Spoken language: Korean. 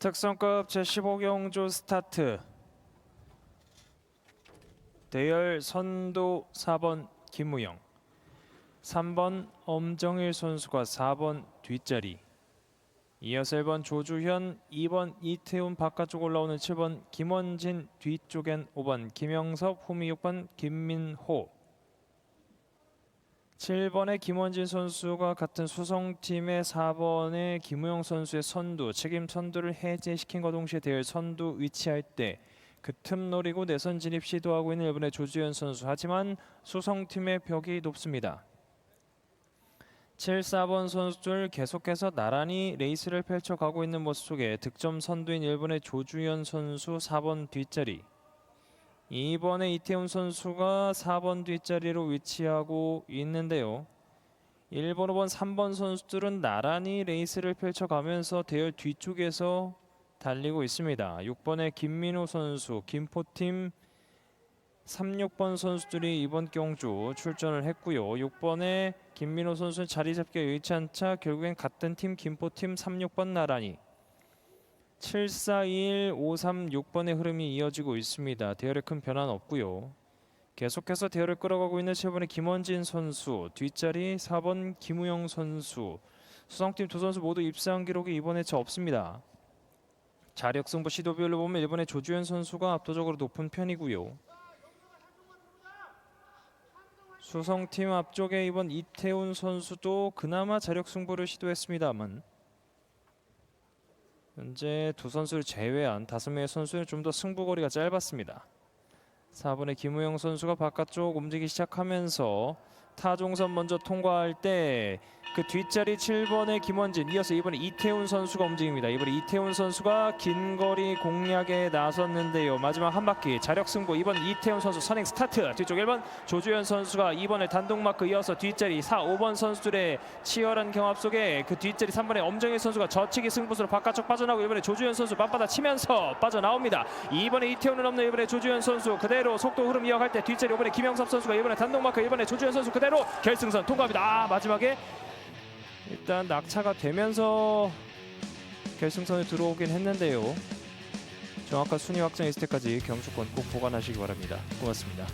특성급 제15경주 스타트. 대열 선도 4번 김우영. 3번 엄정일 선수가 4번 뒷자리. 이어서 1번 조주현 2번 이태훈 바깥쪽 올라오는 7번 김원진 뒤쪽엔 5번 김영섭 후미 6번 김민호 7번의 김원진 선수가 같은 수성팀의 4번의 김우영 선수의 선두 책임 선두를 해제시킨과 동시에 대열 선두 위치할 때 그 틈 노리고 내선 진입 시도하고 있는 일본의 조주현 선수 하지만 수성팀의 벽이 높습니다. 7, 4번 선수들 계속해서 나란히 레이스를 펼쳐가고 있는 모습 속에 득점 선두인 일본의 조주현 선수 4번 뒷자리 2번의 이태훈 선수가 4번 뒷자리로 위치하고 있는데요. 1번, 5번, 3번 선수들은 나란히 레이스를 펼쳐가면서 대열 뒤쪽에서 달리고 있습니다. 6번의 김민호 선수, 김포팀 3, 6번 선수들이 이번 경주 출전을 했고요. 6번의 김민호 선수는 자리 잡기가 여의치 않자 결국엔 같은 팀 김포팀 3, 6번 나란히 7, 4, 1, 5, 3, 6번의 흐름이 이어지고 있습니다. 대열에 큰 변화는 없고요. 계속해서 대열을 끌어가고 있는 7번의 김원진 선수, 뒷자리 4번 김우영 선수, 수성팀 두 선수 모두 입상 기록이 이번에 차 없습니다. 자력 승부 시도 비율로 보면 일본의 조주현 선수가 압도적으로 높은 편이고요. 수성팀 앞쪽에 이번 이태훈 선수도 그나마 자력 승부를 시도했습니다만 현재 두 선수를 제외한 다섯 명의 선수는 좀 더 승부거리가 짧았습니다. 4번의 김우영 선수가 바깥쪽 움직이기 시작하면서 타종선 먼저 통과할 때 그 뒷자리 7번의 김원진 이어서 이번에 이태훈 선수가 움직입니다. 이번에 이태훈 선수가 긴 거리 공략에 나섰는데요. 마지막 한 바퀴 자력 승부 이번 이태훈 선수 선행 스타트 뒤쪽 1번 조주현 선수가 2번에 단독 마크 이어서 뒷자리 4, 5번 선수들의 치열한 경합 속에 그 뒷자리 3번의 엄정일 선수가 저치기 승부수로 바깥쪽 빠져나오고 이번에 조주현 선수 맞받아 치면서 빠져나옵니다. 2번에 이태훈은 없는 이번에 조주현 선수 그대로 속도 흐름 이어갈 때 뒷자리 5번에 김영섭 선수가 이번에 단독 마크 이번에 조주현 선수 그대로 결승선 통과합니다. 아 마지막에 일단 낙차가 되면서 결승선에 들어오긴 했는데요. 정확한 순위 확정 있을 때까지 경주권 꼭 보관하시기 바랍니다. 고맙습니다.